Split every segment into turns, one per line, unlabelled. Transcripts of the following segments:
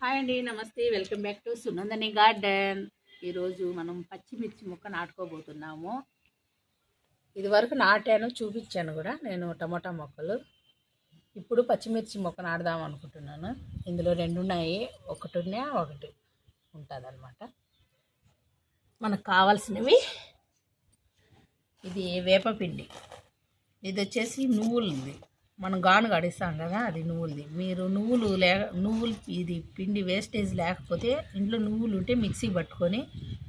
Hi అండి నమస్తే. Welcome back to Sunandani garden. ఈరోజు మనం పచ్చిమిర్చి మొక్క నాటుకోబోతున్నాము. ఇదివరకు నాటాను చూపించాను కూడా. నేను టమోటా మొక్కలు. ఇప్పుడు పచ్చిమిర్చి మొక్క నాటుదాం అనుకుంటున్నాను. ఇందులో రెండు ఉన్నాయి ఒకటి ఉన్నా ఒకటి ఉంటుంది అనమాట మనకు కావాల్సినవి. ఇది వేపపిండి. ఇది వచ్చేసి నువ్వులుంది. మనం గాను గడిస్తాం కదా అది నువ్వులది. మీరు నువ్వులు లే నువ్వులు ఇది పిండి వేస్టేజ్ లేకపోతే ఇంట్లో నువ్వులు ఉంటే మిక్సీ పట్టుకొని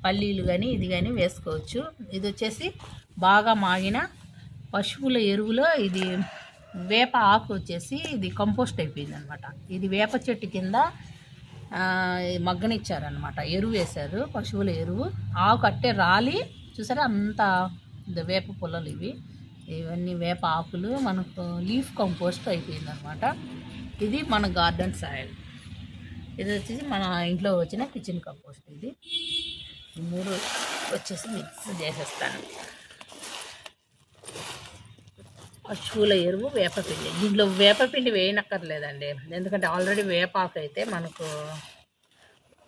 పల్లీలు కానీ ఇది కానీ వేసుకోవచ్చు. ఇది వచ్చేసి బాగా మాగిన పశువుల ఎరువులో ఇది వేప ఆకు వచ్చేసి ఇది కంపోస్ట్ అయిపోయింది అనమాట ఇది వేప చెట్టు కింద మగ్గనిచ్చారనమాట. ఎరువు వేశారు పశువుల ఎరువు. ఆకు అట్టే రాలి. చూసారా అంత వేప పుల్లలు ఇవి. ఇవన్నీ వేప ఆకులు మనకు లీఫ్ కంపోస్ట్ అయిపోయింది అనమాట ఇది మన గార్డెన్ సాయిల్. ఇది వచ్చేసి మన ఇంట్లో వచ్చిన కిచెన్ కంపోస్ట్ ఇది. ఈ మూడు వచ్చేసి మిక్స్ చేసేస్తాను. పశువుల ఎరువు వేపపిండి దీంట్లో వేపపిండి వేయనక్కర్లేదండి. ఎందుకంటే ఆల్రెడీ వేపాకు అయితే మనకు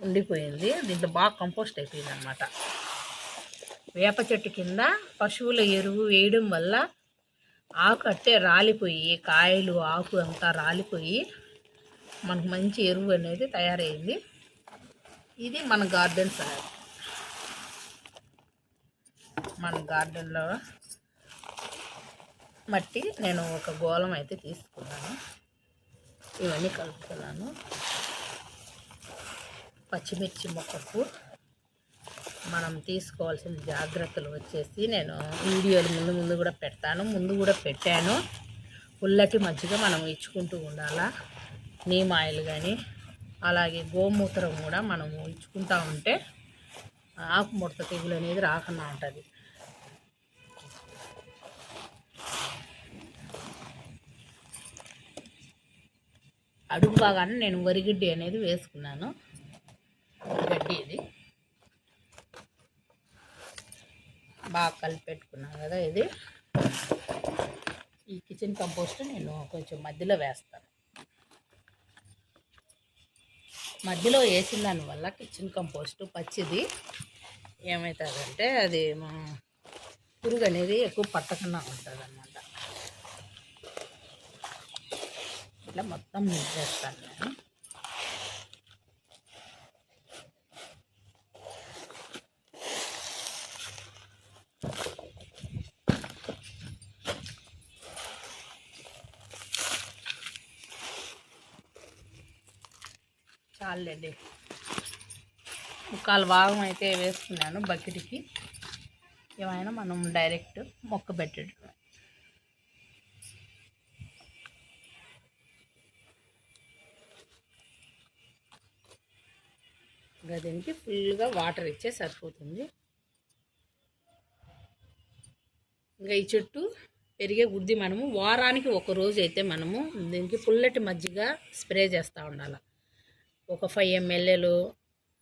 ఉండిపోయింది. దీంట్లో బాగా కంపోస్ట్ అయిపోయింది అనమాట వేప చెట్టు కింద పశువుల ఎరువు వేయడం వల్ల ఆకు అట్టే రాలిపోయి కాయలు ఆకు అంతా రాలిపోయి మనకు మంచి ఎరువు అనేది తయారైంది. ఇది మన గార్డెన్ సార్ మన గార్డెన్లో మట్టి నేను ఒక గోళం అయితే తీసుకున్నాను. ఇవన్నీ కలుపుతున్నాను. పచ్చిమిర్చి మొక్కకు మనం తీసుకోవాల్సిన జాగ్రత్తలు వచ్చేసి నేను వీడియోలు ముందు ముందు కూడా పెడతాను. ముందు కూడా పెట్టాను. పుల్లటి మజ్జిగ మనం ఇచ్చుకుంటూ ఉండాలా? నీమ్ ఆయిల్ కానీ అలాగే గోమూత్రం కూడా మనము ఇచ్చుకుంటూ ఉంటే ఆకుముడత తెగులు అనేది రాకుండా ఉంటుంది. అడుగు బాగానే నేను వరిగడ్డి అనేది వేసుకున్నాను. గడ్డి ఇది. బాగా కలిపి పెట్టుకున్నాను కదా ఇది. ఈ కిచెన్ కంపోస్ట్ నేను కొంచెం మధ్యలో వేస్తాను. మధ్యలో వేసిన దానివల్ల కిచెన్ కంపోస్ట్ పచ్చిది. ఏమవుతుందంటే అది పురుగు అనేది ఎక్కువ పట్టకుండా ఉంటుంది అన్నమాట ఇట్లా మొత్తం నింపేస్తాను నేను. చాలండి ముక్కాలు భాగం అయితే వేసుకున్నాను బకెట్కి. ఏమైనా మనం డైరెక్ట్ మొక్క పెట్టడం. ఇంకా దీనికి ఫుల్గా వాటర్ ఇచ్చే సరిపోతుంది. ఇంకా ఈ చెట్టు పెరిగే గుడ్ది మనము వారానికి ఒక రోజు అయితే మనము దీనికి పుల్లటి మజ్జిగ స్ప్రే చేస్తూ ఉండాలి. ఒక ఫైవ్ ఎంఎల్ఏలు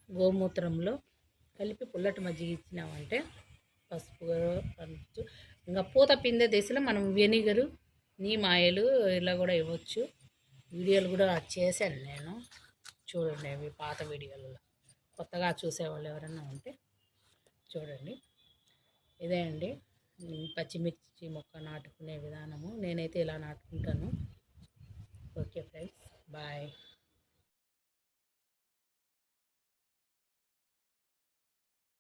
గోమూత్రంలో కలిపి పుల్లటి మజ్జిగ ఇచ్చినామంటే పసుపు పంచు ఇంకా పూత పిందె దశలో మనం వెనిగరు నీమాయలు ఇలా కూడా ఇవ్వచ్చు. వీడియోలు కూడా చేశాను నేను. చూడండి అవి పాత వీడియోలలో కొత్తగా చూసేవాళ్ళు ఎవరైనా ఉంటే చూడండి. ఇదే అండి. పచ్చిమిర్చి మొక్క నాటుకునే విధానము. నేనైతే ఇలా నాటుకుంటాను. Okay friends bye.